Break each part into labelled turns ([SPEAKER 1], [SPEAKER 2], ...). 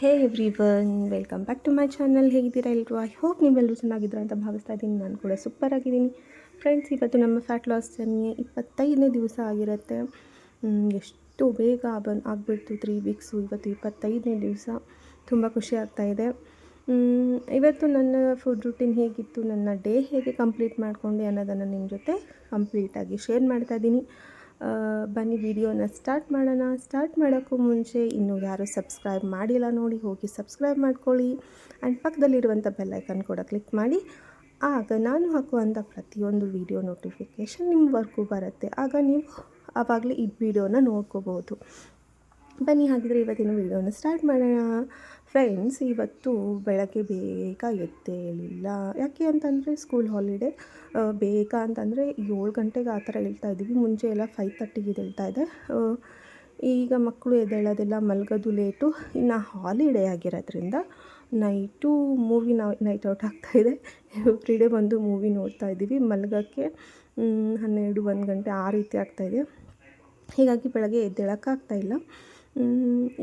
[SPEAKER 1] Hey everyone welcome back to my channel ಹೇಗಿದ್ದೀರಾ ಎಲ್ಲರೂ I hope ನೀವೆಲ್ಲರೂ ಚೆನ್ನಾಗಿದ್ದೀರಾ ಅಂತ ಭಾವಿಸ್ತಾ ಇದ್ದೀನಿ. ನಾನು ಕೂಡ ಸೂಪರ್ ಆಗಿದ್ದೀನಿ. ಫ್ರೆಂಡ್ಸ್ ಇವತ್ತು ನಮ್ಮ ಫ್ಯಾಟ್ ಲಾಸ್ ಜರ್ನಿ ಇಪ್ಪತ್ತೈದನೇ ದಿವಸ ಆಗಿರುತ್ತೆ. ಎಷ್ಟು ಬೇಗ ಬನ್ ಆಗಿಬಿಡ್ತು ತ್ರೀ ವೀಕ್ಸು ಇವತ್ತು ಇಪ್ಪತ್ತೈದನೇ ದಿವಸ. ತುಂಬ ಖುಷಿ ಆಗ್ತಾಯಿದೆ ಇವತ್ತು ನನ್ನ ಫುಡ್ ರುಟೀನ್ ಹೇಗಿತ್ತು, ನನ್ನ ಡೇ ಹೇಗೆ ಕಂಪ್ಲೀಟ್ ಮಾಡಿಕೊಂಡೆ ಅನ್ನೋದನ್ನು ನಿಮ್ಮ ಜೊತೆ ಕಂಪ್ಲೀಟಾಗಿ ಶೇರ್ ಮಾಡ್ತಾ ಇದ್ದೀನಿ. ಬನ್ನಿ ವಿಡಿಯೋನ ಸ್ಟಾರ್ಟ್ ಮಾಡೋಣ. ಸ್ಟಾರ್ಟ್ ಮಾಡೋಕ್ಕೂ ಮುಂಚೆ ಇನ್ನೂ ಯಾರು ಸಬ್ಸ್ಕ್ರೈಬ್ ಮಾಡಿಲ್ಲ ನೋಡಿ, ಹೋಗಿ ಸಬ್ಸ್ಕ್ರೈಬ್ ಮಾಡ್ಕೊಳ್ಳಿ. ಆ್ಯಂಡ್ ಪಕ್ಕದಲ್ಲಿರುವಂಥ ಬೆಲ್ಲೈಕನ್ ಕೂಡ ಕ್ಲಿಕ್ ಮಾಡಿ. ಆಗ ನಾನು ಹಾಕುವಂಥ ಪ್ರತಿಯೊಂದು ವಿಡಿಯೋ ನೋಟಿಫಿಕೇಷನ್ ನಿಮ್ಮವರೆಗೂ ಬರುತ್ತೆ. ಆಗ ನೀವು ಆವಾಗಲೇ ಈ ವಿಡಿಯೋನ ನೋಡ್ಕೋಬೋದು ಬನ್ನಿ ಹಾಗಿದ್ರೆ ಇವತ್ತಿನ ವಿಡಿಯೋನ ಸ್ಟಾರ್ಟ್ ಮಾಡೋಣ. ಫ್ರೆಂಡ್ಸ್ ಇವತ್ತು ಬೆಳಗ್ಗೆ ಬೇಗ ಎದ್ದೇಳಿಲ್ಲ. ಯಾಕೆ ಅಂತಂದರೆ ಸ್ಕೂಲ್ ಹಾಲಿಡೇ ಬೇಗ ಅಂತಂದರೆ ಏಳು ಗಂಟೆಗೆ ಆ ಥರ ಹೇಳ್ತಾ ಇದ್ದೀವಿ. ಮುಂಚೆ ಎಲ್ಲ ಫೈವ್ ತರ್ಟಿಗೆ ಹೇಳ್ತಾ ಇದೆ ಈಗ ಮಕ್ಕಳು ಎದ್ದೇಳೋದೆಲ್ಲ ಮಲಗೋದು ಲೇಟು ಇನ್ನು ಹಾಲಿಡೇ ಆಗಿರೋದ್ರಿಂದ ನೈಟು ಮೂವಿ ನಾವು ನೈಟ್ ಔಟ್ ಆಗ್ತಾಯಿದೆ ಎವ್ರಿ ಡೇ ಬಂದು ಮೂವಿ ನೋಡ್ತಾ ಇದ್ದೀವಿ. ಮಲಗೋಕ್ಕೆ ಹನ್ನೆರಡು, ಒಂದು ಗಂಟೆ ಆ ರೀತಿ ಆಗ್ತಾಯಿದೆ ಹೀಗಾಗಿ ಬೆಳಗ್ಗೆ ಎದ್ದೇಳೋಕ್ಕಾಗ್ತಾಯಿಲ್ಲ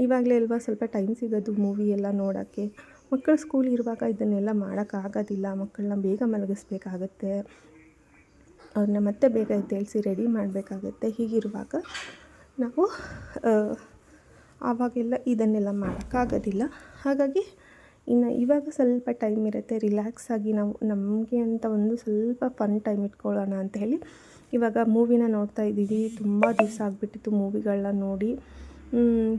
[SPEAKER 1] ಇವಾಗಲೇ ಅಲ್ವಾ ಸ್ವಲ್ಪ ಟೈಮ್ ಸಿಗೋದು ಮೂವಿ ಎಲ್ಲ ನೋಡೋಕ್ಕೆ. ಮಕ್ಕಳು ಸ್ಕೂಲ್ ಇರುವಾಗ ಇದನ್ನೆಲ್ಲ ಮಾಡೋಕ್ಕಾಗೋದಿಲ್ಲ. ಮಕ್ಕಳನ್ನ ಬೇಗ ಮಲಗಿಸ್ಬೇಕಾಗತ್ತೆ. ಅವ್ರನ್ನ ಮತ್ತೆ ಬೇಗ ಎದ್ದೇಳಿಸಿ ರೆಡಿ ಮಾಡಬೇಕಾಗತ್ತೆ. ಹೀಗಿರುವಾಗ ನಾವು ಆವಾಗೆಲ್ಲ ಇದನ್ನೆಲ್ಲ ಮಾಡೋಕ್ಕಾಗೋದಿಲ್ಲ. ಹಾಗಾಗಿ ಇನ್ನು ಇವಾಗ ಸ್ವಲ್ಪ ಟೈಮ್ ಇರುತ್ತೆ. ರಿಲ್ಯಾಕ್ಸ್ ಆಗಿ ನಾವು, ನಮಗೆ ಅಂತ ಒಂದು ಸ್ವಲ್ಪ ಫನ್ ಟೈಮ್ ಇಟ್ಕೊಳ್ಳೋಣ ಅಂತ ಹೇಳಿ ಇವಾಗ ಮೂವಿನ ನೋಡ್ತಾ ಇದ್ದೀವಿ. ತುಂಬ ದಿವಸ ಆಗಿಬಿಟ್ಟಿತ್ತು ಮೂವಿಗಳನ್ನ ನೋಡಿ.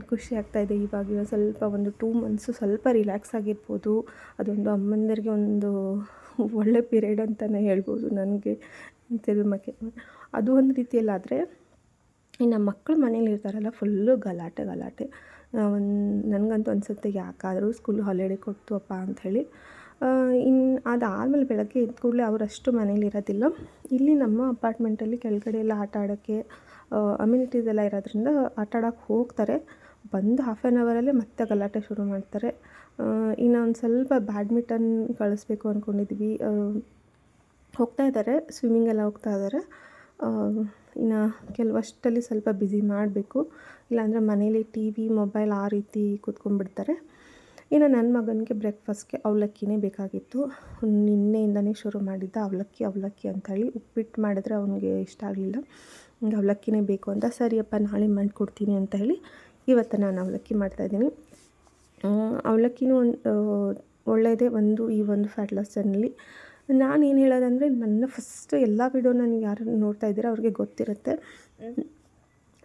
[SPEAKER 1] ಖುಷಿ ಆಗ್ತಾಯಿದೆ ಇವಾಗ ಇವಾಗ ಸ್ವಲ್ಪ ಒಂದು ಟೂ ಮಂತ್ಸು ಸ್ವಲ್ಪ ರಿಲ್ಯಾಕ್ಸ್ ಆಗಿರ್ಬೋದು. ಅದೊಂದು ಅಮ್ಮಂದಿರಿಗೆ ಒಂದು ಒಳ್ಳೆ ಪೀರಿಯಡ್ ಅಂತಲೇ ಹೇಳ್ಬೋದು ನನಗೆ. ತಿರುಮಕ್ಕೆ ಅದು ಒಂದು ರೀತಿಯಲ್ಲಾದರೆ ಇನ್ನು ಮಕ್ಕಳು ಮನೇಲಿ ಇರ್ತಾರಲ್ಲ ಫುಲ್ಲು ಗಲಾಟೆ ಗಲಾಟೆ. ಒಂದು ನನಗಂತೂ ಅನಿಸುತ್ತೆ ಯಾಕಾದರೂ ಸ್ಕೂಲ್ ಹಾಲಿಡೇ ಕೊಡ್ತು ಅಂಥೇಳಿ. ಇನ್ನು ಅದಾದಮೇಲೆ ಬೆಳಗ್ಗೆ ಎದ್ದ ಕೂಡಲೇ ಅವರಷ್ಟು ಮನೇಲಿ ಇರೋದಿಲ್ಲ. ಇಲ್ಲಿ ನಮ್ಮ ಅಪಾರ್ಟ್ಮೆಂಟಲ್ಲಿ ಕೆಳಗಡೆ ಎಲ್ಲ ಆಟ ಆಡೋಕ್ಕೆ ಅಮ್ಯುನಿಟೀಸ್ ಎಲ್ಲ ಇರೋದ್ರಿಂದ ಆಟ ಆಡೋಕ್ಕೆ ಹೋಗ್ತಾರೆ. ಬಂದು ಹಾಫ್ ಆ್ಯನ್ ಅವರಲ್ಲೇ ಮತ್ತೆ ಗಲಾಟೆ ಶುರು ಮಾಡ್ತಾರೆ. ಇನ್ನು ಒಂದು ಸ್ವಲ್ಪ ಬ್ಯಾಡ್ಮಿಟನ್ ಕಳಿಸ್ಬೇಕು ಅಂದ್ಕೊಂಡಿದ್ವಿ ಹೋಗ್ತಾ ಇದ್ದಾರೆ ಸ್ವಿಮ್ಮಿಂಗ್ ಎಲ್ಲ ಹೋಗ್ತಾ ಇದ್ದಾರೆ. ಇನ್ನು ಕೆಲವಷ್ಟಲ್ಲಿ ಸ್ವಲ್ಪ ಬ್ಯುಸಿ ಮಾಡಬೇಕು. ಇಲ್ಲಾಂದರೆ ಮನೇಲಿ ಟಿ ವಿ ಮೊಬೈಲ್ ಆ ರೀತಿ ಕೂತ್ಕೊಂಡ್ಬಿಡ್ತಾರೆ. ಇನ್ನು ನನ್ನ ಮಗನಿಗೆ ಬ್ರೇಕ್ಫಾಸ್ಟ್ಗೆ ಅವಲಕ್ಕಿನೇ ಬೇಕಾಗಿತ್ತು. ನಿನ್ನೆಯಿಂದನೇ ಶುರು ಮಾಡಿದ್ದ ಅವಲಕ್ಕಿ ಅವಲಕ್ಕಿ ಅಂತ ಹೇಳಿ ಉಪ್ಪಿಟ್ಟು ಮಾಡಿದ್ರೆ ಅವನಿಗೆ ಇಷ್ಟ ಆಗಲಿಲ್ಲ. ಅವಲಕ್ಕಿನೇ ಬೇಕು ಅಂತ ಸರಿಯಪ್ಪ ನಾಳೆ ಮಾಡಿಕೊಡ್ತೀನಿ ಅಂತ ಹೇಳಿ ಇವತ್ತು ನಾನು ಅವಲಕ್ಕಿ ಮಾಡ್ತಾಯಿದ್ದೀನಿ ಅವಲಕ್ಕಿನೂ ಒಂದು ಒಳ್ಳೆಯದೇ ಒಂದು ಈ ಒಂದು ಫ್ಯಾಟ್ ಲಾಸ್ ಜರ್ನಲ್ಲಿ ನಾನು ಏನು ಹೇಳೋದಂದರೆ ನನ್ನ ಫಸ್ಟ್ ಎಲ್ಲ ವಿಡಿಯೋ ನನಗೆ ಯಾರು ನೋಡ್ತಾ ಇದ್ದೀರಾ ಅವ್ರಿಗೆ ಗೊತ್ತಿರುತ್ತೆ.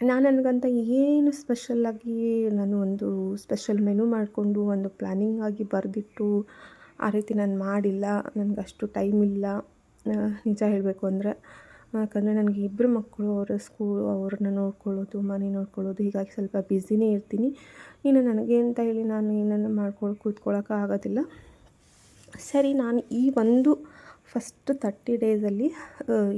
[SPEAKER 1] ನಾನು ನನಗಂತ ಏನು ಸ್ಪೆಷಲ್ಲಾಗಿ ನಾನು ಒಂದು ಸ್ಪೆಷಲ್ ಮೆನು ಮಾಡಿಕೊಂಡು ಒಂದು ಪ್ಲ್ಯಾನಿಂಗ್ ಆಗಿ ಬರೆದಿಟ್ಟು ಆ ರೀತಿ ನಾನು ಮಾಡಿಲ್ಲ, ನನಗಷ್ಟು ಟೈಮ್ ಇಲ್ಲ. ನಿಜ ಹೇಳಬೇಕು ಅಂದರೆ ಯಾಕಂದರೆ ನನಗೆ ಇಬ್ಬರು ಮಕ್ಕಳು ಅವರ ಸ್ಕೂಲು ಅವ್ರನ್ನ ನೋಡ್ಕೊಳ್ಳೋದು, ಮನೆ ನೋಡ್ಕೊಳ್ಳೋದು, ಹೀಗಾಗಿ ಸ್ವಲ್ಪ ಬ್ಯುಸಿನೇ ಇರ್ತೀನಿ. ಇನ್ನು ನನಗೆ ಅಂತ ಹೇಳಿ ನಾನು ಏನನ್ನು ಮಾಡ್ಕೊಂಡು ಕೂತ್ಕೊಳ್ಳೋಕೆ ಆಗೋದಿಲ್ಲ. ಸರಿ, ನಾನು ಈ ಒಂದು ಫಸ್ಟ್ ತರ್ಟಿ ಡೇಸಲ್ಲಿ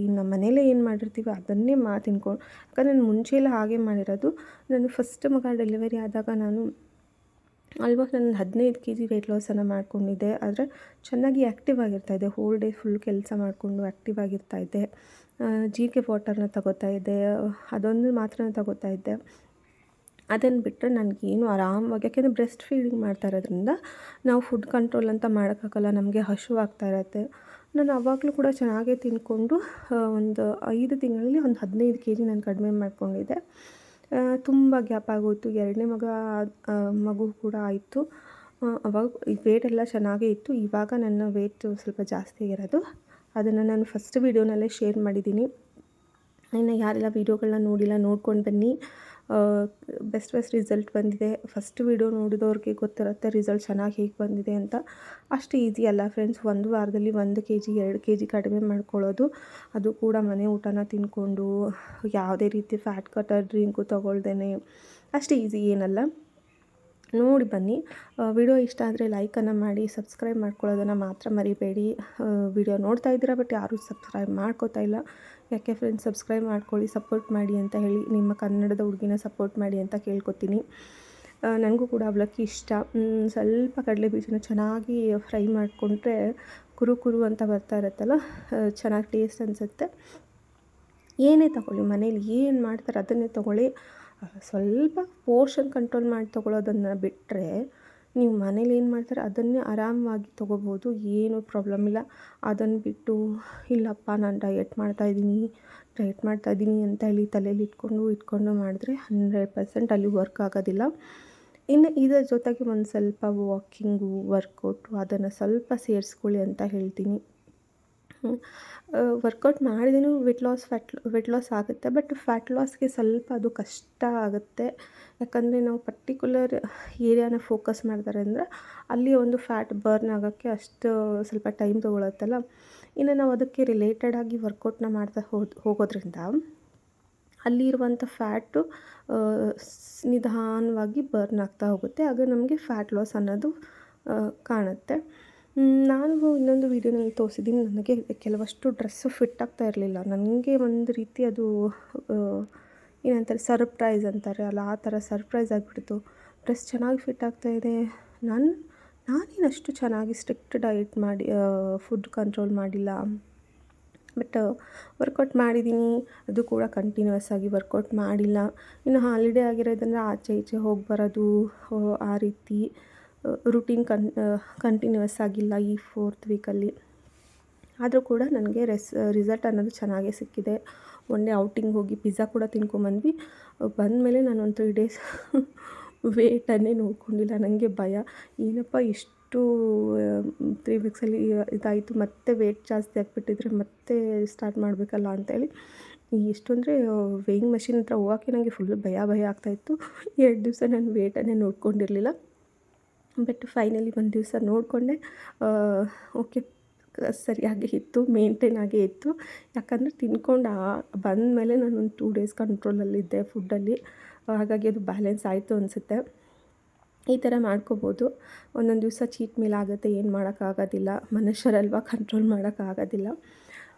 [SPEAKER 1] ಇನ್ನು ಮನೇಲೇ ಏನು ಮಾಡಿರ್ತೀವಿ ಅದನ್ನೇ ಮಾ ತಿನ್ಕೊಂಡು ಯಾಕಂದರೆ ನಾನು ಮುಂಚೆ ಹಾಗೆ ಮಾಡಿರೋದು. ನಾನು ಫಸ್ಟ್ ಮಗ ಡೆಲಿವರಿ ಆದಾಗ ನಾನು ಆಲ್ಮೋಸ್ಟ್ ನಾನು ಹದಿನೈದು ಕೆ ಜಿ ವೆಯ್ಟ್ ಲಾಸನ್ನು ಮಾಡ್ಕೊಂಡಿದ್ದೆ. ಆದರೆ ಚೆನ್ನಾಗಿ ಆ್ಯಕ್ಟಿವ್ ಇದೆ. ಹೋಲ್ ಡೇ ಫುಲ್ ಕೆಲಸ ಮಾಡಿಕೊಂಡು ಆ್ಯಕ್ಟಿವ್ ಆಗಿರ್ತಾಯಿದ್ದೆ ಜೀರಿಗೆ ವಾಟರ್ನ ತಗೋತಾ ಇದ್ದೆ. ಅದೊಂದು ಮಾತ್ರ ತಗೋತಾ ಇದ್ದೆ. ಅದನ್ನು ಬಿಟ್ಟರೆ ನನಗೇನು ಆರಾಮಾಗಿ ಯಾಕೆಂದರೆ ಬ್ರೆಸ್ಟ್ ಫೀಡಿಂಗ್ ಮಾಡ್ತಾ ಇರೋದ್ರಿಂದ ನಾವು ಫುಡ್ ಕಂಟ್ರೋಲ್ ಅಂತ ಮಾಡೋಕ್ಕಾಗಲ್ಲ. ನಮಗೆ ಹಶುವಾಗ್ತಾ ಇರತ್ತೆ. ನಾನು ಆವಾಗಲೂ ಕೂಡ ಚೆನ್ನಾಗೇ ತಿಂದ್ಕೊಂಡು ಒಂದು ಐದು ತಿಂಗಳಲ್ಲಿ ಒಂದು ಹದಿನೈದು ಕೆ ಜಿ ನಾನು ಕಡಿಮೆ ಮಾಡ್ಕೊಂಡಿದ್ದೆ. ತುಂಬ ಗ್ಯಾಪ್ ಆಗೋಯ್ತು. ಎರಡನೇ ಮಗ ಮಗು ಕೂಡ ಆಯಿತು. ಅವಾಗ ವೇಟ್ ಎಲ್ಲ ಚೆನ್ನಾಗೇ ಇತ್ತು. ಇವಾಗ ನನ್ನ ವೇಟ್ ಸ್ವಲ್ಪ ಜಾಸ್ತಿ ಆಗಿರೋದು. ಅದನ್ನು ನಾನು ಫಸ್ಟ್ ವೀಡಿಯೋನಲ್ಲೇ ಶೇರ್ ಮಾಡಿದ್ದೀನಿ. ಇನ್ನು ಯಾರೆಲ್ಲ ವೀಡಿಯೋಗಳನ್ನ ನೋಡಿಲ್ಲ ನೋಡ್ಕೊಂಡು ಬನ್ನಿ. ಬೆಸ್ಟ್ ಬೆಸ್ಟ್ ರಿಸಲ್ಟ್ ಬಂದಿದೆ. ಫಸ್ಟ್ ವೀಡಿಯೋ ನೋಡಿದವ್ರಿಗೆ ಗೊತ್ತಿರುತ್ತೆ ರಿಸಲ್ಟ್ ಚೆನ್ನಾಗಿ ಹೇಗೆ ಬಂದಿದೆ ಅಂತ. ಅಷ್ಟು ಈಸಿ ಅಲ್ಲ ಫ್ರೆಂಡ್ಸ್ ಒಂದು ವಾರದಲ್ಲಿ ಒಂದು ಕೆ ಜಿ ಎರಡು ಕೆ ಜಿ ಕಡಿಮೆ ಮಾಡ್ಕೊಳ್ಳೋದು. ಅದು ಕೂಡ ಮನೆ ಊಟನ ತಿಂದ್ಕೊಂಡು ಯಾವುದೇ ರೀತಿ ಫ್ಯಾಟ್ ಕಟರ್ ಡ್ರಿಂಕು ತೊಗೊಳ್ದೇ ಅಷ್ಟು ಈಸಿ ಏನಲ್ಲ. ನೋಡಿ ಬನ್ನಿ. ವಿಡಿಯೋ ಇಷ್ಟ ಆದರೆ ಲೈಕನ್ನು ಮಾಡಿ ಸಬ್ಸ್ಕ್ರೈಬ್ ಮಾಡ್ಕೊಳ್ಳೋದನ್ನು ಮಾತ್ರ ಮರಿಬೇಡಿ. ವಿಡಿಯೋ ನೋಡ್ತಾ ಇದ್ದೀರಾ ಬಟ್ ಯಾರೂ ಸಬ್ಸ್ಕ್ರೈಬ್ ಮಾಡ್ಕೋತಾ ಇಲ್ಲ. ಯಾಕೆ ಫ್ರೆಂಡ್ಸ್ ಸಬ್ಸ್ಕ್ರೈಬ್ ಮಾಡ್ಕೊಳ್ಳಿ ಸಪೋರ್ಟ್ ಮಾಡಿ ಅಂತ ಹೇಳಿ ನಿಮ್ಮ ಕನ್ನಡದ ಹುಡುಗಿನ ಸಪೋರ್ಟ್ ಮಾಡಿ ಅಂತ ಕೇಳ್ಕೊತೀನಿ. ನನಗೂ ಕೂಡ ಅವಲಕ್ಕಿ ಇಷ್ಟ. ಸ್ವಲ್ಪ ಕಡಲೆ ಬೀಜನ ಚೆನ್ನಾಗಿ ಫ್ರೈ ಮಾಡಿಕೊಂಡ್ರೆ ಕುರು ಕುರು ಅಂತ ಬರ್ತಾ ಇರುತ್ತಲ್ಲ ಚೆನ್ನಾಗಿ ಟೇಸ್ಟ್ ಅನಿಸುತ್ತೆ. ಏನೇ ತಗೊಳ್ಳಿ, ಮನೇಲಿ ಏನು ಮಾಡ್ತಾರೆ ಅದನ್ನೇ ತೊಗೊಳ್ಳಿ. ಸ್ವಲ್ಪ ಪೋರ್ಷನ್ ಕಂಟ್ರೋಲ್ ಮಾಡಿ ತೊಗೊಳೋದನ್ನು ಬಿಟ್ಟರೆ ನೀವು ಮನೇಲಿ ಏನು ಮಾಡ್ತಾರೆ, ಅದನ್ನೇ ಆರಾಮವಾಗಿ ತೊಗೋಬೋದು ಏನೂ ಪ್ರಾಬ್ಲಮ್ ಇಲ್ಲ. ಅದನ್ನು ಬಿಟ್ಟು, ಇಲ್ಲಪ್ಪ, ನಾನು ಡಯಟ್ ಮಾಡ್ತಾಯಿದ್ದೀನಿ ಡಯಟ್ ಮಾಡ್ತಾಯಿದ್ದೀನಿ ಅಂತ ಹೇಳಿ ತಲೆಯಲ್ಲಿ ಇಟ್ಕೊಂಡು ಇಟ್ಕೊಂಡು ಮಾಡಿದ್ರೆ ಹಂಡ್ರೆಡ್ ಪರ್ಸೆಂಟ್ ಅಲ್ಲಿ ವರ್ಕ್ ಆಗೋದಿಲ್ಲ. ಇನ್ನು ಇದರ ಜೊತೆಗೆ ಒಂದು ಸ್ವಲ್ಪ ವಾಕಿಂಗು ವರ್ಕೌಟು ಅದನ್ನು ಸ್ವಲ್ಪ ಸೇರಿಸ್ಕೊಳ್ಳಿ ಅಂತ ಹೇಳ್ತೀನಿ. ವರ್ಕೌಟ್ ಮಾಡಿದೀನಿ weight loss fat weight loss ಆಗುತ್ತೆ ಬಟ್ ಫ್ಯಾಟ್ ಲಾಸ್ಗೆ ಸ್ವಲ್ಪ ಅದು ಕಷ್ಟ ಆಗುತ್ತೆ. ಯಾಕಂದರೆ ನಾವು ಪರ್ಟಿಕ್ಯುಲರ್ ಏರಿಯಾನ ಫೋಕಸ್ ಮಾಡ್ತಾರೆ ಅಂದರೆ ಅಲ್ಲಿ ಒಂದು ಫ್ಯಾಟ್ ಬರ್ನ್ ಆಗೋಕ್ಕೆ ಅಷ್ಟು ಸ್ವಲ್ಪ ಟೈಮ್ ತೊಗೊಳತ್ತಲ್ಲ. ಇನ್ನು ನಾವು ಅದಕ್ಕೆ ರಿಲೇಟೆಡ್ ಆಗಿ ವರ್ಕೌಟ್ನ ಮಾಡ್ತಾ ಹೋದ್, ಹೋಗೋದ್ರಿಂದ ಅಲ್ಲಿರುವಂಥ ಫ್ಯಾಟು ನಿಧಾನವಾಗಿ ಬರ್ನ್ ಆಗ್ತಾ ಹೋಗುತ್ತೆ. ಆಗ ನಮಗೆ ಫ್ಯಾಟ್ ಲಾಸ್ ಅನ್ನೋದು ಕಾಣುತ್ತೆ. ನಾನು ಇನ್ನೊಂದು ವೀಡಿಯೋನಲ್ಲಿ ತೋರಿಸಿದ್ದೀನಿ. ನನಗೆ ಕೆಲವಷ್ಟು ಡ್ರೆಸ್ಸು ಫಿಟ್ ಆಗ್ತಾ ಇರಲಿಲ್ಲ. ನನಗೆ ಒಂದು ರೀತಿ ಅದು ಏನಂತಾರೆ, ಸರ್ಪ್ರೈಸ್ ಅಂತಾರೆ ಅಲ್ಲ, ಆ ಥರ ಸರ್ಪ್ರೈಸ್ ಆಗಿಬಿಡ್ತು. ಡ್ರೆಸ್ ಚೆನ್ನಾಗಿ ಫಿಟ್ ಆಗ್ತಾಯಿದೆ ನಾನು, ನಾನೇನು ಅಷ್ಟು ಚೆನ್ನಾಗಿ ಸ್ಟ್ರಿಕ್ಟ್ ಡಯಟ್ ಮಾಡಿ ಫುಡ್ ಕಂಟ್ರೋಲ್ ಮಾಡಿಲ್ಲ. ಬಟ್, ವರ್ಕೌಟ್ ಮಾಡಿದ್ದೀನಿ. ಅದು ಕೂಡ ಕಂಟಿನ್ಯೂಸ್ ಆಗಿ ವರ್ಕೌಟ್ ಮಾಡಿಲ್ಲ. ಇನ್ನು ಹಾಲಿಡೇ ಆಗಿರೋದಂದ್ರೆ ಆಚೆ ಈಚೆ ಹೋಗಿ ಬರೋದು ಆ ರೀತಿ. ರುಟೀನ್ ಕನ್ ಕಂಟಿನ್ಯೂಸ್ ಆಗಿಲ್ಲ ಈ ಫೋರ್ತ್ ವೀಕಲ್ಲಿ ಆದರೂ ಕೂಡ ನನಗೆ ರೆಸ್ ರಿಸಲ್ಟ್ ಅನ್ನೋದು ಚೆನ್ನಾಗೇ ಸಿಕ್ಕಿದೆ. ಒನ್ ಔಟಿಂಗ್ ಹೋಗಿ ಪಿಜ್ಜಾ ಕೂಡ ತಿನ್ಕೊಂಬಂದ್ವಿ. ಬಂದಮೇಲೆ ನಾನು ಒಂದು ತ್ರೀ ಡೇಸ್ ವೇಟನ್ನೇ ನೋಡ್ಕೊಂಡಿಲ್ಲ. ನನಗೆ ಭಯ. ಏನಪ್ಪ ಇಷ್ಟು ತ್ರೀ ವೀಕ್ಸಲ್ಲಿ ಇದಾಯಿತು. ಮತ್ತೆ ವೇಟ್ ಜಾಸ್ತಿ ಆಗಿಬಿಟ್ಟಿದ್ರೆ ಮತ್ತೆ ಸ್ಟಾರ್ಟ್ ಮಾಡಬೇಕಲ್ಲ ಅಂತೇಳಿ. ಎಷ್ಟು ಅಂದರೆ ವೇಯಿಂಗ್ ಮೆಷಿನ್ ಹತ್ರ ಹೋಗೋಕ್ಕೆ ನನಗೆ ಫುಲ್ ಭಯ ಭಯ ಆಗ್ತಾಯಿತ್ತು ಎರಡು ದಿವಸ ನಾನು ವೇಟನ್ನೇ ನೋಡ್ಕೊಂಡಿರಲಿಲ್ಲ. ಬಟ್ ಫೈನಲಿ ಒಂದು ದಿವಸ ನೋಡಿಕೊಂಡೆ ಓಕೆ ಸರಿಯಾಗಿ ಇತ್ತು ಮೇಂಟೈನ್ ಆಗೇ ಇತ್ತು. ಯಾಕಂದರೆ ತಿನ್ಕೊಂಡು ಬಂದಮೇಲೆ ನಾನು ಒಂದು ಟೂ ಡೇಸ್ ಕಂಟ್ರೋಲಲ್ಲಿದ್ದೆ ಫುಡ್ಡಲ್ಲಿ ಹಾಗಾಗಿ ಅದು ಬ್ಯಾಲೆನ್ಸ್ ಆಯಿತು ಅನಿಸುತ್ತೆ. ಈ ಥರ ಮಾಡ್ಕೋಬೋದು. ಒಂದೊಂದು ದಿವಸ ಚೀಟ್ ಮೀಲ್ ಆಗುತ್ತೆ, ಏನು ಮಾಡೋಕ್ಕಾಗೋದಿಲ್ಲ. ಮನುಷ್ಯರಲ್ವ ಕಂಟ್ರೋಲ್ ಮಾಡೋಕ್ಕಾಗೋದಿಲ್ಲ.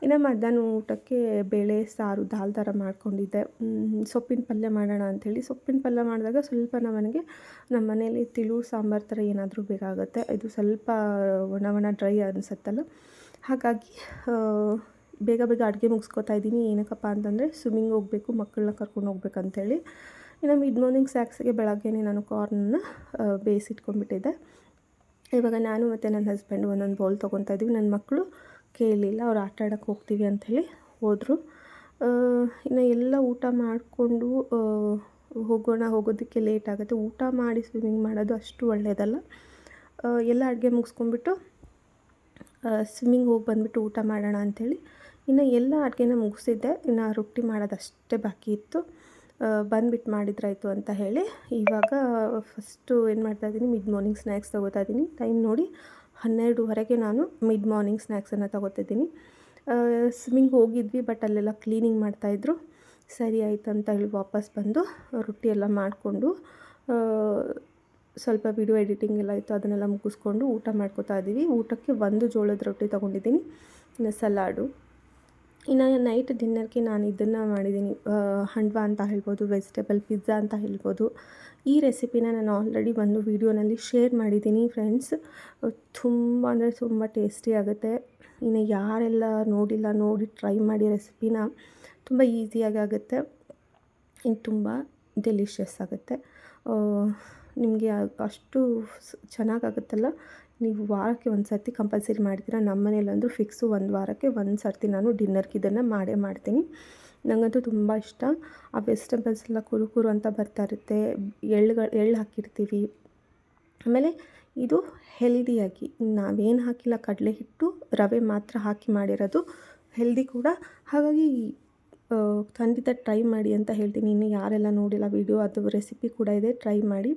[SPEAKER 1] ಇನ್ನು ಮಧ್ಯಾಹ್ನ ಊಟಕ್ಕೆ ಬೇಳೆ, ಸಾರು, ದಾಲ್ ಥರ ಮಾಡ್ಕೊಂಡಿದ್ದೆ. ಸೊಪ್ಪಿನ ಪಲ್ಯ ಮಾಡೋಣ ಅಂಥೇಳಿ. ಸೊಪ್ಪಿನ ಪಲ್ಯ ಮಾಡಿದಾಗ ಸ್ವಲ್ಪ ನಮ್ಮನೆಗೆ ನಮ್ಮ ಮನೇಲಿ ತಿಳು, ಸಾಂಬಾರು ಥರ ಏನಾದರೂ ಬೇಕಾಗುತ್ತೆ. ಇದು ಸ್ವಲ್ಪ ಒಣ ಒಣ ಡ್ರೈ ಅನಿಸುತ್ತಲ್ಲ. ಹಾಗಾಗಿ ಬೇಗ ಬೇಗ ಅಡುಗೆ ಮುಗಿಸ್ಕೊತಾ ಇದ್ದೀನಿ. ಏನಕ್ಕಪ್ಪ ಅಂತಂದರೆ ಸ್ವಿಮ್ಮಿಂಗ್ ಹೋಗಬೇಕು, ಮಕ್ಕಳನ್ನ ಕರ್ಕೊಂಡು ಹೋಗ್ಬೇಕಂಥೇಳಿ ಇನ್ನು ಮಿಡ್ ಮಾರ್ನಿಂಗ್ ಸ್ಯಾಕ್ಸ್ಗೆ ಬೆಳಗ್ಗೆನೇ ನಾನು ಕಾರ್ನನ್ನ ಬೇಯಿಸಿಟ್ಕೊಂಡ್ಬಿಟ್ಟಿದ್ದೆ. ಇವಾಗ ನಾನು ಮತ್ತು ನನ್ನ ಹಸ್ಬೆಂಡ್ ಒಂದೊಂದು ಬೌಲ್ ತೊಗೊತಾ ಇದ್ದೀವಿ ನನ್ನ ಮಕ್ಕಳು ಕೇಳಲಿಲ್ಲ ಅವ್ರು ಆಟ ಆಡೋಕ್ಕೆ ಹೋಗ್ತೀವಿ ಅಂಥೇಳಿ ಹೋದರು. ಇನ್ನು ಎಲ್ಲ ಊಟ ಮಾಡಿಕೊಂಡು ಹೋಗೋಣ, ಹೋಗೋದಕ್ಕೆ ಲೇಟ್ ಆಗುತ್ತೆ. ಊಟ ಮಾಡಿ ಸ್ವಿಮ್ಮಿಂಗ್ ಮಾಡೋದು ಅಷ್ಟು ಒಳ್ಳೆಯದಲ್ಲ ಎಲ್ಲ ಅಡುಗೆ ಮುಗಿಸ್ಕೊಂಡ್ಬಿಟ್ಟು ಸ್ವಿಮ್ಮಿಂಗ್ ಹೋಗಿ ಬಂದುಬಿಟ್ಟು ಊಟ ಮಾಡೋಣ ಅಂಥೇಳಿ. ಇನ್ನು ಎಲ್ಲ ಅಡುಗೆನ ಮುಗಿಸಿದ್ದೆ. ಇನ್ನು ರೊಟ್ಟಿ ಮಾಡೋದಷ್ಟೇ ಬಾಕಿ ಇತ್ತು. ಬಂದುಬಿಟ್ಟು ಮಾಡಿದ್ರಾಯಿತು ಅಂತ ಹೇಳಿ ಇವಾಗ ಫಸ್ಟು ಏನು ಮಾಡ್ತಾಯಿದ್ದೀನಿ ಮಿಡ್ ಮಾರ್ನಿಂಗ್ ಸ್ನ್ಯಾಕ್ಸ್ ತೊಗೋತಾ ಇದ್ದೀನಿ. ಟೈಮ್ ನೋಡಿ ಹನ್ನೆರಡುವರೆಗೆ ನಾನು ಮಿಡ್ ಮಾರ್ನಿಂಗ್ ಸ್ನ್ಯಾಕ್ಸನ್ನು ತೊಗೋತಿದ್ದೀನಿ. ಸ್ವಿಮ್ಮಿಂಗ್ ಹೋಗಿದ್ವಿ ಬಟ್ ಅಲ್ಲೆಲ್ಲ ಕ್ಲೀನಿಂಗ್ ಮಾಡ್ತಾಯಿದ್ರು. ಸರಿ ಆಯಿತು ಅಂತ ಹೇಳಿ ವಾಪಸ್ ಬಂದು ರೊಟ್ಟಿ ಎಲ್ಲ ಮಾಡಿಕೊಂಡು ಸ್ವಲ್ಪ ವಿಡಿಯೋ ಎಡಿಟಿಂಗ್ ಎಲ್ಲ ಇತ್ತು ಅದನ್ನೆಲ್ಲ ಮುಗಿಸ್ಕೊಂಡು ಊಟ ಮಾಡ್ಕೋತಾ ಇದ್ದೀವಿ. ಊಟಕ್ಕೆ ಒಂದು ಜೋಳದ ರೊಟ್ಟಿ ತೊಗೊಂಡಿದ್ದೀನಿ ಸಲಾಡು. ಇನ್ನು ನೈಟ್ ಡಿನ್ನರ್ಗೆ ನಾನು ಇದನ್ನು ಮಾಡಿದ್ದೀನಿ ಹಂಡ್ವಾ ಅಂತ ಹೇಳ್ಬೋದು ವೆಜಿಟೇಬಲ್ ಪಿಜ್ಜಾ ಅಂತ ಹೇಳ್ಬೋದು. ಈ ರೆಸಿಪಿನ ನಾನು ಆಲ್ರೆಡಿ ಒಂದು ವೀಡಿಯೋನಲ್ಲಿ ಶೇರ್ ಮಾಡಿದ್ದೀನಿ ಫ್ರೆಂಡ್ಸ್ ತುಂಬ ಅಂದರೆ ತುಂಬ ಟೇಸ್ಟಿ ಆಗುತ್ತೆ. ಇನ್ನು ಯಾರೆಲ್ಲ ನೋಡಿಲ್ಲ, ನೋಡಿ ಟ್ರೈ ಮಾಡಿ ರೆಸಿಪಿನ ತುಂಬ ಈಸಿಯಾಗಿ ಆಗುತ್ತೆ. ಇನ್ನು ತುಂಬ ಡೆಲಿಷಿಯಸ್ ಆಗುತ್ತೆ. ನಿಮಗೆ ಅಷ್ಟು ಚೆನ್ನಾಗಾಗುತ್ತಲ್ಲ ನೀವು ವಾರಕ್ಕೆ ಒಂದು ಸರ್ತಿ ಕಂಪಲ್ಸರಿ ಮಾಡ್ತೀರಾ ನಮ್ಮ ಮನೇಲಂದರೂ ಫಿಕ್ಸು ಒಂದು ವಾರಕ್ಕೆ ಒಂದು ಸರ್ತಿ ನಾನು ಡಿನ್ನರ್ಗೆ ಇದನ್ನು ಮಾಡೇ ಮಾಡ್ತೀನಿ. ನನಗಂತೂ ತುಂಬ ಇಷ್ಟ. ಆ ವೆಜಿಟೇಬಲ್ಸ್ ಎಲ್ಲ ಕುರು ಕುರು ಅಂತ ಬರ್ತಾ ಇರುತ್ತೆ. ಎಳ್ಳುಗಳು ಎಳ್ಳು ಹಾಕಿರ್ತೀವಿ. ಆಮೇಲೆ ಇದು ಹೆಲ್ದಿಯಾಗಿ ನಾವೇನು ಹಾಕಿಲ್ಲ, ಕಡಲೆ ಹಿಟ್ಟು, ರವೆ ಮಾತ್ರ ಹಾಕಿ ಮಾಡಿರೋದು ಹೆಲ್ದಿ ಕೂಡ. ಹಾಗಾಗಿ ಖಂಡಿತ ಟ್ರೈ ಮಾಡಿ ಅಂತ ಹೇಳ್ತೀನಿ. ಇನ್ನು ಯಾರೆಲ್ಲ ನೋಡಿಲ್ಲ ವೀಡಿಯೋ ಅದು ರೆಸಿಪಿ ಕೂಡ ಇದೆ. ಟ್ರೈ ಮಾಡಿ.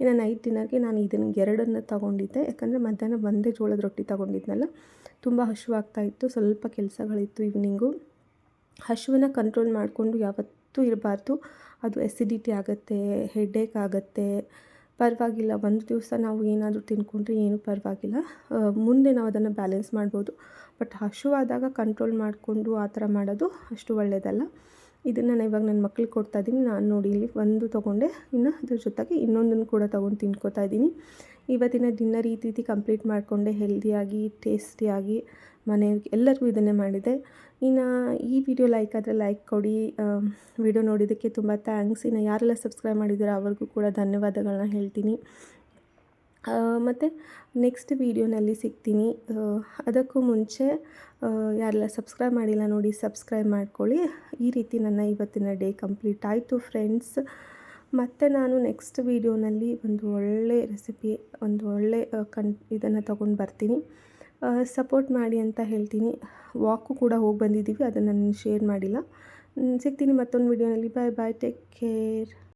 [SPEAKER 1] ಇನ್ನು ನೈಟ್ ಡಿನ್ನರ್ಗೆ ನಾನು ಇದನ್ನು ಎರಡನ್ನು ತಗೊಂಡಿದ್ದೆ. ಯಾಕಂದರೆ ಮಧ್ಯಾಹ್ನ ಒಂದೇ ಜೋಳದ ರೊಟ್ಟಿ ತಗೊಂಡಿದ್ನಲ್ಲ, ತುಂಬ ಹಸಿವಾಗ್ತಾಯಿತ್ತು ಸ್ವಲ್ಪ ಕೆಲಸಗಳಿತ್ತು ಈವ್ನಿಂಗು ಹಶುವನ್ನ ಕಂಟ್ರೋಲ್ ಮಾಡಿಕೊಂಡು ಯಾವತ್ತೂ ಇರಬಾರ್ದು. ಅದು ಎಸಿಡಿಟಿ ಆಗುತ್ತೆ ಹೆಡ್ಡೇಕ್ ಆಗುತ್ತೆ ಪರವಾಗಿಲ್ಲ. ಒಂದು ದಿವಸ ನಾವು ಏನಾದರೂ ತಿನ್ಕೊಂಡ್ರೆ ಏನೂ ಪರವಾಗಿಲ್ಲ. ಮುಂದೆ ನಾವು ಅದನ್ನು ಬ್ಯಾಲೆನ್ಸ್ ಮಾಡ್ಬೋದು. ಬಟ್ ಹಸಿವಾದಾಗ ಕಂಟ್ರೋಲ್ ಮಾಡಿಕೊಂಡು ಆ ಥರ ಮಾಡೋದು ಅಷ್ಟು ಒಳ್ಳೆಯದಲ್ಲ ಇದನ್ನು ನಾನು ಇವಾಗ ನನ್ನ ಮಕ್ಳಿಗೆ ಕೊಡ್ತಾ ಇದ್ದೀನಿ ನಾನು ನೋಡಿ ಇಲ್ಲಿ ಒಂದು ತೊಗೊಂಡೆ. ಇನ್ನು ಅದ್ರ ಜೊತೆಗೆ ಇನ್ನೊಂದನ್ನು ಕೂಡ ತೊಗೊಂಡು ತಿನ್ಕೋತಾ ಇದ್ದೀನಿ ಇವತ್ತಿನ ಡಿನ್ನರ್ ಈ ರೀತಿ ಕಂಪ್ಲೀಟ್ ಮಾಡಿಕೊಂಡೆ ಹೆಲ್ದಿಯಾಗಿ, ಟೇಸ್ಟಿಯಾಗಿ ಮನೆಯವ್ರಿಗೆ ಎಲ್ಲರಿಗೂ ಇದನ್ನೇ ಮಾಡಿದೆ. ಇನ್ನು ಈ ವಿಡಿಯೋ ಲೈಕ್ ಆದರೆ ಲೈಕ್ ಕೊಡಿ. ವಿಡಿಯೋ ನೋಡಿದ್ದಕ್ಕೆ ತುಂಬ ಥ್ಯಾಂಕ್ಸ್ ಇನ್ನು ಯಾರೆಲ್ಲ ಸಬ್ಸ್ಕ್ರೈಬ್ ಮಾಡಿದ್ದೀರೋ ಅವ್ರಿಗೂ ಕೂಡ ಧನ್ಯವಾದಗಳನ್ನ ಹೇಳ್ತೀನಿ. ಮತ್ತು ನೆಕ್ಸ್ಟ್ ವೀಡಿಯೋನಲ್ಲಿ ಸಿಗ್ತೀನಿ. ಅದಕ್ಕೂ ಮುಂಚೆ ಯಾರೆಲ್ಲ ಸಬ್ಸ್ಕ್ರೈಬ್ ಮಾಡಿಲ್ಲ ನೋಡಿ ಸಬ್ಸ್ಕ್ರೈಬ್ ಮಾಡ್ಕೊಳ್ಳಿ. ಈ ರೀತಿ ನನ್ನ ಇವತ್ತಿನ ಡೇ ಕಂಪ್ಲೀಟ್ ಆಯಿತು ಫ್ರೆಂಡ್ಸ್ ಮತ್ತು ನಾನು ನೆಕ್ಸ್ಟ್ ವೀಡಿಯೋನಲ್ಲಿ ಒಂದು ಒಳ್ಳೆ ರೆಸಿಪಿ ಒಂದು ಒಳ್ಳೆ ಕನ್ ಇದನ್ನು ತೊಗೊಂಡು ಬರ್ತೀನಿ. ಸಪೋರ್ಟ್ ಮಾಡಿ ಅಂತ ಹೇಳ್ತೀನಿ. ವಾಕು ಕೂಡ ಹೋಗಿ ಬಂದಿದ್ದೀವಿ, ಅದನ್ನು ನಾನು ಶೇರ್ ಮಾಡಿಲ್ಲ. ಸಿಗ್ತೀನಿ ಮತ್ತೊಂದು ವೀಡಿಯೋನಲ್ಲಿ ಬಾಯ್ ಬಾಯ್ ಟೇಕ್ ಕೇರ್